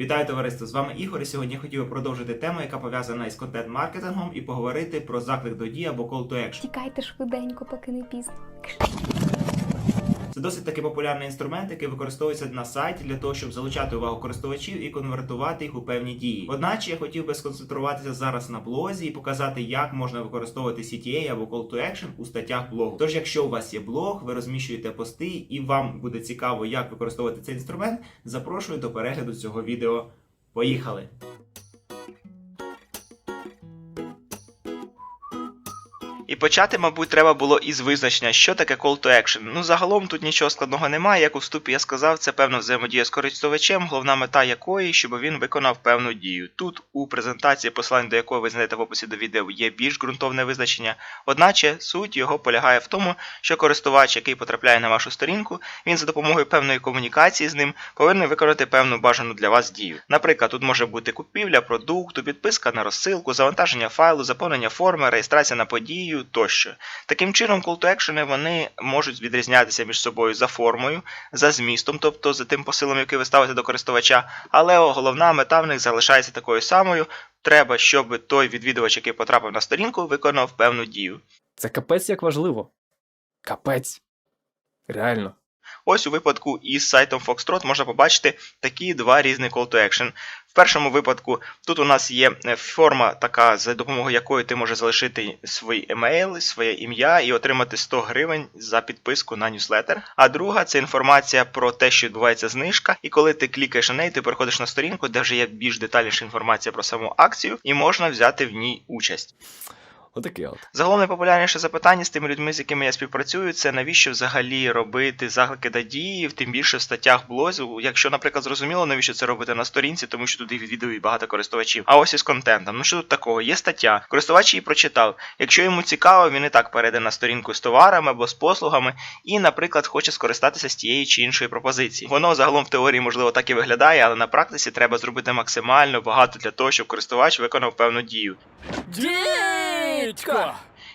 Вітаю товариство! З вами Ігор. І сьогодні хотів би продовжити тему, яка пов'язана із контент-маркетингом, і поговорити про заклик до дії або call to action. Тікайте швиденько, поки не пізно. Це досить таки популярний інструмент, який використовується на сайті для того, щоб залучати увагу користувачів і конвертувати їх у певні дії. Одначе я хотів би сконцентруватися зараз на блозі і показати, як можна використовувати CTA або Call to Action у статтях блогу. Тож, якщо у вас є блог, ви розміщуєте пости і вам буде цікаво, як використовувати цей інструмент, запрошую до перегляду цього відео. Поїхали! Почати, мабуть, треба було із визначення, що таке call to action. Ну, загалом тут нічого складного немає. Як у вступі я сказав, це певна взаємодія з користувачем, головна мета якої, щоб він виконав певну дію. Тут у презентації, посилань до якої ви знайдете в описі до відео, є більш ґрунтовне визначення. Одначе суть його полягає в тому, що користувач, який потрапляє на вашу сторінку, він за допомогою певної комунікації з ним повинен виконати певну бажану для вас дію. Наприклад, тут може бути купівля продукту, підписка на розсилку, завантаження файлу, заповнення форми, реєстрація на подію тощо. Таким чином, call to вони можуть відрізнятися між собою за формою, за змістом, тобто за тим посилом, який ви ставите до користувача, але головна мета в них залишається такою самою. Треба, щоб той відвідувач, який потрапив на сторінку, виконав певну дію. Це капець як важливо. Капець. Реально. Ось у випадку із сайтом Foxtrot можна побачити такі два різні call to action. В першому випадку тут у нас є е, форма, така, за допомогою якої ти можеш залишити свій емейл, своє ім'я і отримати 100 гривень за підписку на ньюслетер. А друга це інформація про те, що відбувається знижка, і коли ти клікаєш на неї, ти переходиш на сторінку, де вже є більш детальніша інформація про саму акцію, і можна взяти в ній участь. Отаке от. Загалом найпопулярніше запитання з тими людьми, з якими я співпрацюю, це навіщо взагалі робити заклики до дії, тим більше в статтях блозу. Якщо, наприклад, зрозуміло, навіщо це робити на сторінці, тому що туди відвідують багато користувачів. А ось із контентом. Ну що тут такого? Є стаття, користувач її прочитав. Якщо йому цікаво, він і так перейде на сторінку з товарами або з послугами, і, наприклад, хоче скористатися з тієї чи іншої пропозиції. Воно загалом в теорії можливо так і виглядає, але на практиці треба зробити максимально багато для того, щоб користувач виконав певну дію. 地区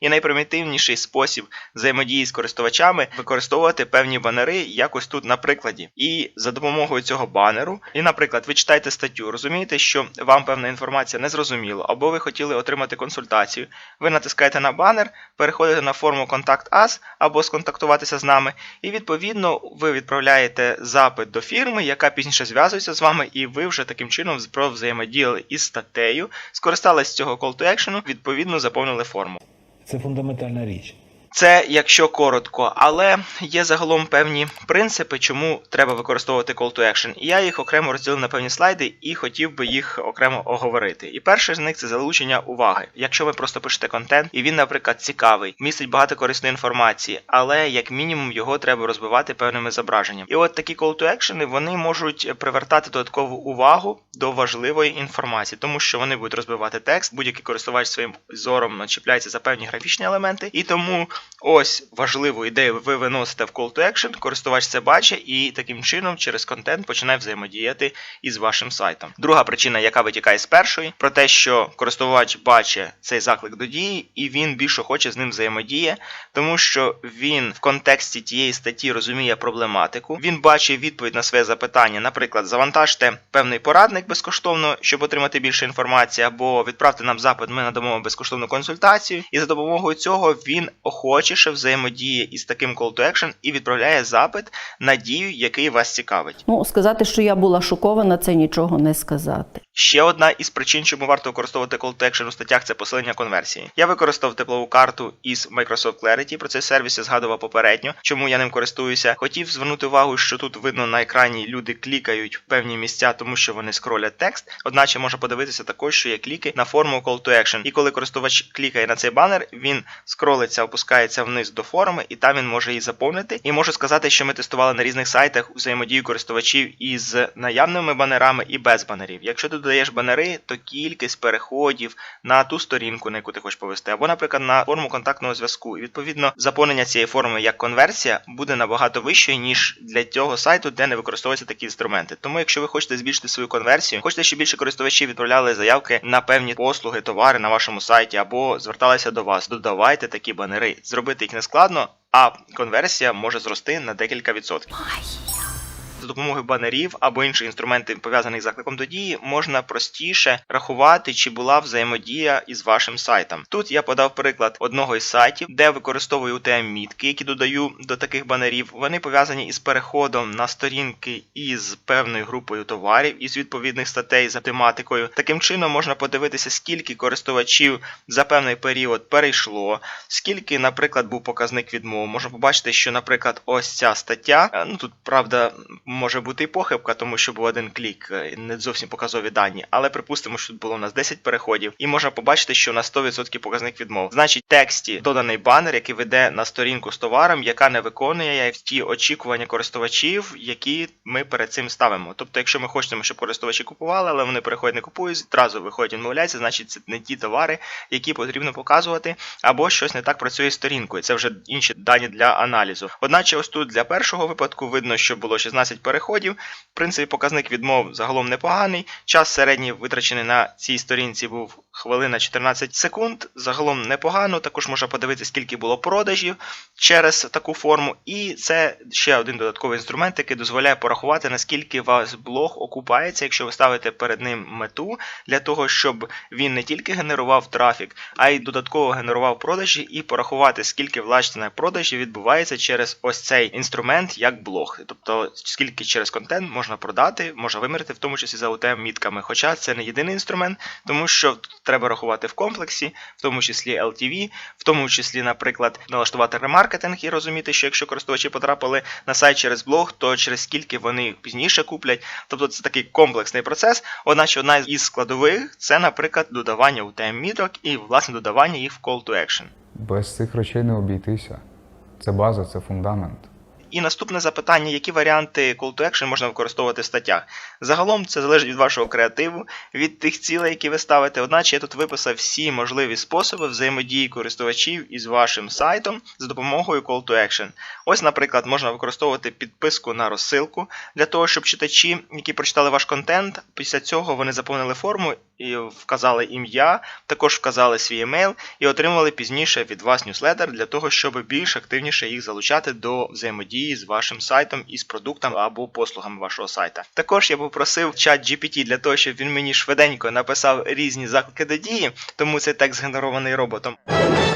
І найпримітивніший спосіб взаємодії з користувачами використовувати певні банери якось тут на прикладі. І за допомогою цього банеру, і, наприклад, ви читаєте статтю, розумієте, що вам певна інформація не зрозуміла, або ви хотіли отримати консультацію. Ви натискаєте на банер, переходите на форму Контакт Us або сконтактуватися з нами, і відповідно ви відправляєте запит до фірми, яка пізніше зв'язується з вами, і ви вже таким чином взаємодіяли із статтею, скористались цього call to action, відповідно заповнили форму. Це фундаментальна річ. Це якщо коротко, але є загалом певні принципи, чому треба використовувати call to action. І я їх окремо розділив на певні слайди і хотів би їх окремо оговорити. І перший з них це залучення уваги. Якщо ви просто пишете контент, і він, наприклад, цікавий, містить багато корисної інформації, але як мінімум його треба розбивати певними зображеннями. І от такі call to action, вони можуть привертати додаткову увагу до важливої інформації, тому що вони будуть розбивати текст, будь-який користувач своїм зором начіпляється за певні графічні елементи, і тому. Ось важливу ідею ви виносите в call to action, користувач це бачить і таким чином через контент починає взаємодіяти із вашим сайтом. Друга причина, яка витікає з першої, про те, що користувач бачить цей заклик до дії, і він більше хоче з ним взаємодіє, тому що він в контексті тієї статті розуміє проблематику. Він бачить відповідь на своє запитання. Наприклад, завантажте певний порадник безкоштовно, щоб отримати більше інформації, або відправте нам запит, ми надамо безкоштовну консультацію, і за допомогою цього він охочіше взаємодіє із таким call to action і відправляє запит на дію, який вас цікавить. Ну, сказати, що я була шокована, це нічого не сказати. Ще одна із причин, чому варто використовувати call to action у статтях, це посилення конверсії. Я використав теплову карту із Microsoft Clarity, про цей сервіс я згадував попередньо, чому я ним користуюся. Хотів звернути увагу, що тут видно на екрані люди клікають в певні місця, тому що вони скролять текст. Одначе можна подивитися також, що є кліки на форму call to action. І коли користувач клікає на цей банер, він скролиться, опускається вниз до форми, і там він може її заповнити. І можу сказати, що ми тестували на різних сайтах взаємодію користувачів із наявними банерами і без банерів. Якщо ти додаєш банери, то кількість переходів на ту сторінку, на яку ти хочеш повести, або, наприклад, на форму контактного зв'язку. І відповідно заповнення цієї форми як конверсія буде набагато вищою, ніж для цього сайту, де не використовуються такі інструменти. Тому, якщо ви хочете збільшити свою конверсію, хочете, щоб більше користувачів відправляли заявки на певні послуги, товари на вашому сайті, або зверталися до вас, додавайте такі банери. Зробити їх не складно, а конверсія може зрости на декілька відсотків. За допомогою банерів або інших інструментів, пов'язаних з закликом до дії, можна простіше рахувати, чи була взаємодія із вашим сайтом. Тут я подав приклад одного із сайтів, де використовую UTM-мітки, які додаю до таких банерів. Вони пов'язані із переходом на сторінки із певною групою товарів із відповідних статей за тематикою. Таким чином можна подивитися, скільки користувачів за певний період перейшло, скільки, наприклад, був показник відмов. Можна побачити, що, наприклад, ось ця стаття. е, Ну тут правда може бути і похибка, тому що був один клік, е, не зовсім показові дані, але припустимо, що тут було у нас 10 переходів, і можна побачити, що на 100% показник відмов. Значить, тексті доданий банер, який веде на сторінку з товаром, яка не виконує ті очікування користувачів, які ми перед цим ставимо. Тобто, якщо ми хочемо, щоб користувачі купували, але вони переходять не купують, зразу виходять відмовляються, значить це не ті товари, які потрібно показувати, або щось не так працює з сторінкою. Це вже інші дані для аналізу. Одначе, ось тут для першого випадку видно, що було 16 переходів. В принципі, показник відмов загалом непоганий. Час середній витрачений на цій сторінці був хвилина 14 секунд. Загалом непогано. Також можна подивитися, скільки було продажів через таку форму. І це ще один додатковий інструмент, який дозволяє порахувати, наскільки ваш блог окупається, якщо ви ставите перед ним мету для того, щоб він не тільки генерував трафік, а й додатково генерував продажі, і порахувати, скільки власне продажі відбувається через ось цей інструмент як блог. Тобто, скільки через контент можна продати, можна вимірити, в тому числі за UTM-мітками. Хоча це не єдиний інструмент, тому що треба рахувати в комплексі, в тому числі LTV, в тому числі, наприклад, налаштувати ремаркетинг і розуміти, що якщо користувачі потрапили на сайт через блог, то через скільки вони пізніше куплять. Тобто це такий комплексний процес. Одначе одна із складових це, наприклад, додавання UTM-міток і власне додавання їх в call to action. Без цих речей не обійтися. Це база, це фундамент. І наступне запитання: які варіанти call to action можна використовувати в статтях? Загалом це залежить від вашого креативу, від тих цілей, які ви ставите. Одначе я тут виписав всі можливі способи взаємодії користувачів із вашим сайтом за допомогою call to action. Ось, наприклад, можна використовувати підписку на розсилку для того, щоб читачі, які прочитали ваш контент, після цього вони заповнили форму і вказали ім'я, також вказали свій емейл і отримали пізніше від вас ньюслетер для того, щоб більш активніше їх залучати до взаємодії з вашим сайтом і з продуктами або послугами вашого сайта. Також я попросив чат GPT для того, щоб він мені швиденько написав різні заклики до дії, тому цей текст згенерований роботом.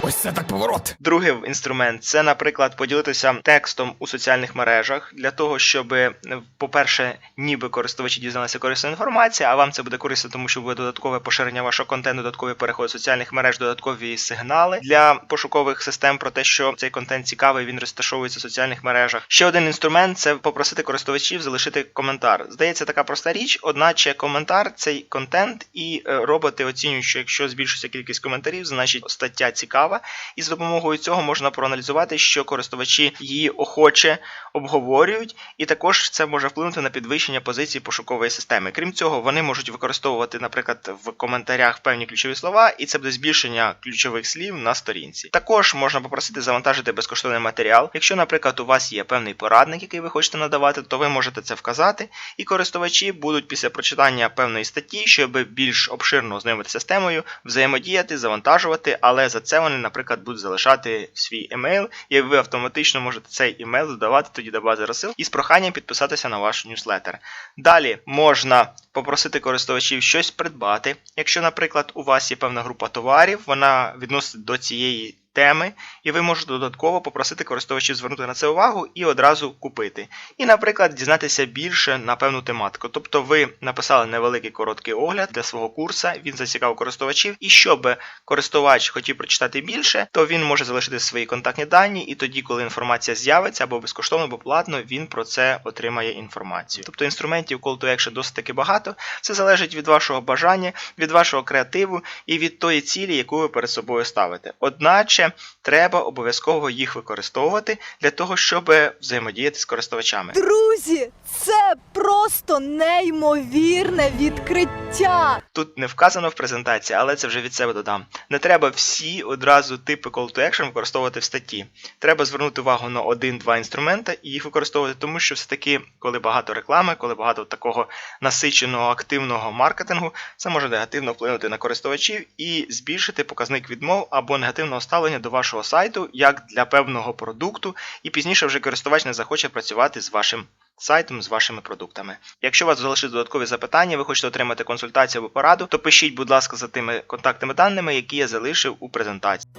Ось це так поворот. Другий інструмент це, наприклад, поділитися текстом у соціальних мережах для того, щоб, е, по-перше, ніби користувачі дізналися корисну інформацію, а вам це буде корисно, тому що буде додаткове поширення вашого контенту, додатковий переход соціальних мереж, додаткові сигнали для пошукових систем про те, що цей контент цікавий, він розташовується в соціальних мережах. Ще один інструмент це попросити користувачів залишити коментар. Здається, така проста річ, одначе коментар цей контент, і е, роботи оцінюють, що якщо збільшиться кількість коментарів, значить стаття цікава, і з допомогою цього можна проаналізувати, що користувачі її охоче обговорюють, і також це може вплинути на підвищення позицій пошукової системи. Крім цього, вони можуть використовувати, наприклад, в коментарях певні ключові слова, і це буде збільшення ключових слів на сторінці. Також можна попросити завантажити безкоштовний матеріал. Якщо, наприклад, у вас є певний порадник, який ви хочете надавати, то ви можете це вказати, і користувачі будуть після прочитання певної статті, щоб більш обширно ознайомитися з темою, взаємодіяти, завантажувати, але за це вони, наприклад, будуть залишати свій емейл, і ви автоматично можете цей емейл додавати тоді до бази розсил і з проханням підписатися на ваш ньюслетер. Далі можна попросити користувачів щось придбати. Якщо, наприклад, у вас є певна група товарів, вона відноситься до цієї теми, і ви можете додатково попросити користувачів звернути на це увагу і одразу купити. І, наприклад, дізнатися більше на певну тематику. Тобто ви написали невеликий короткий огляд для свого курсу, він зацікавив користувачів, і щоб користувач хотів прочитати більше, то він може залишити свої контактні дані, і тоді, коли інформація з'явиться або безкоштовно, або платно, він про це отримає інформацію. Тобто інструментів Call to Action досить таки багато. Це залежить від вашого бажання, від вашого креативу і від тої цілі, яку ви перед собою ставите. Одначе треба обов'язково їх використовувати для того, щоб взаємодіяти з користувачами. Друзі, це просто неймовірне відкриття. Тут не вказано в презентації, але це вже від себе додам. Не треба всі одразу типи Call to Action використовувати в статті. Треба звернути увагу на один-два інструменти і їх використовувати, тому що все-таки, коли багато реклами, коли багато такого насиченого активного маркетингу, це може негативно вплинути на користувачів і збільшити показник відмов або негативного ставлення до вашого сайту як для певного продукту, і пізніше вже користувач не захоче працювати з вашим сайтом з вашими продуктами. Якщо у вас залишились додаткові запитання, ви хочете отримати консультацію або пораду, то пишіть, будь ласка, за тими контактними даними, які я залишив у презентації.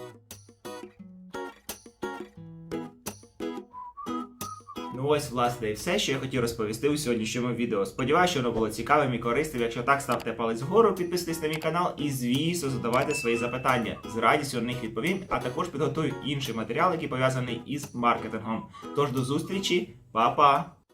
Ну ось, власне, і все, що я хотів розповісти у сьогоднішньому відео. Сподіваюся, що воно було цікавим і корисним. Якщо так, ставте палець вгору, підписуйтесь на мій канал і, звісно, задавайте свої запитання. З радістю на них відповім, а також підготую інший матеріал, який пов'язаний із маркетингом. Тож до зустрічі, па-па!